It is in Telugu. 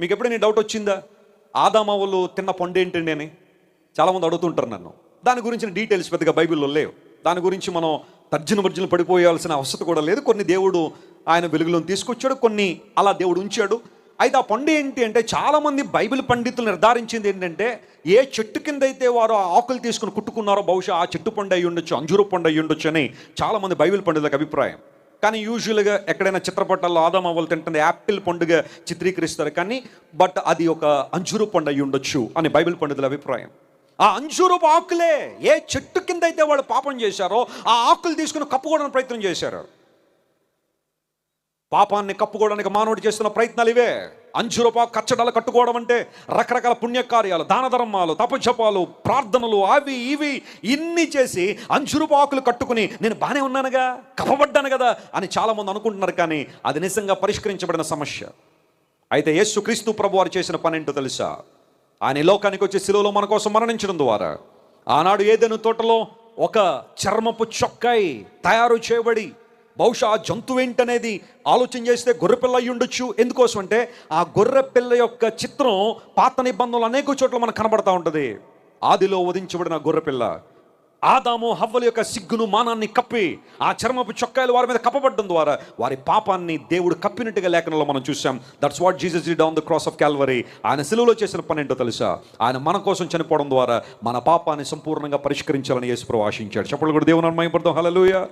మీకు ఎప్పుడైనా డౌట్ వచ్చిందా? ఆదామవులు తిన్న పండు ఏంటండి అని? చాలామంది అడుగుతుంటారు నన్ను. దాని గురించిన డీటెయిల్స్ పెద్దగా బైబిల్లో లేవు. దాని గురించి మనం తర్జన భర్జన పడిపోయాల్సిన అవసరం కూడా లేదు. కొన్ని దేవుడు ఆయన వెలుగులోని తీసుకొచ్చాడు కొన్ని అలా దేవుడు ఉంచాడు. అయితే ఆ పండు ఏంటి అంటే చాలామంది బైబిల్ పండితులు నిర్ధారించింది ఏంటంటే ఏ చెట్టు కింద అయితే వారు ఆ ఆకులు తీసుకుని కుట్టుకున్నారో బహుశా ఆ చెట్టు పండు అయి ఉండొచ్చు అంజూరు పండు అయి ఉండొచ్చు అని చాలామంది బైబిల్ పండితులకు అభిప్రాయం. కానీ యూజువల్గా ఎక్కడైనా చిత్రపటాల్లో ఆదాం అవ్వలు తింటుంది యాపిల్ పండుగ చిత్రీకరిస్తారు. కానీ బట్ అది ఒక అంజూరు పండు అయి ఉండొచ్చు అని బైబిల్ పండితుల అభిప్రాయం. ఆ అంజూరపు ఆకులే ఏ చెట్టు కింద అయితే వాళ్ళు పాపం చేశారో ఆ ఆకులు తీసుకుని కప్పుకోవడానికి ప్రయత్నం చేశారు. పాపాన్ని కప్పుకోవడానికి మానవుడు చేస్తున్న ప్రయత్నాలు ఇవే. అంజురపా కచ్చడాలు కట్టుకోవడం అంటే రకరకాల పుణ్యకార్యాలు దాన ధర్మాలు తపజపాలు ప్రార్థనలు అవి ఇవి ఇన్ని చేసి అంజురపు ఆకులు కట్టుకుని నేను బాగానే ఉన్నానుగా కప్పబడ్డాను కదా అని చాలామంది అనుకుంటున్నారు కానీ అది నిజంగా పరిష్కరించబడిన సమస్య. అయితే యేసు క్రీస్తు ప్రభు వారు చేసిన పని ఏంటో తెలుసా? ఆయన లోకానికి వచ్చి శిలువలో మన కోసం మరణించడం ద్వారా ఆనాడు ఏదైనా తోటలో ఒక చర్మపు చొక్కాయి తయారు చేయబడి బహుశా ఆ జంతువు ఏంటనేది ఆలోచన చేస్తే గొర్రెపిల్ల అయి ఉండొచ్చు. ఎందుకోసం అంటే ఆ గొర్రెపిల్ల యొక్క చిత్రం పాత నిబంధనలు అనేక చోట్ల మనకు కనబడతా ఉంటుంది. ఆదిలో వధించబడిన గొర్రెపిల్ల. ఆదాము హవ్వల యొక్క సిగ్గును మానాన్ని కప్పి ఆ చర్మపు చొక్కాయలు వారి మీద కప్పబడడం ద్వారా వారి పాపాన్ని దేవుడు కప్పినట్టుగా లేఖనంలో మనం చూసాం that's what Jesus did down the cross of Calvary ఆయన సిలువలో చేసిన పని ఏంటో తెలుసా? ఆయన మన కోసం చనిపోవడం ద్వారా మన పాపాన్ని సంపూర్ణంగా పరిష్కరించాలని యేసుప్రభు ఆశించాడు. చెప్పలు కూడా దేవుని మహిమపడతాం హల్లెలూయా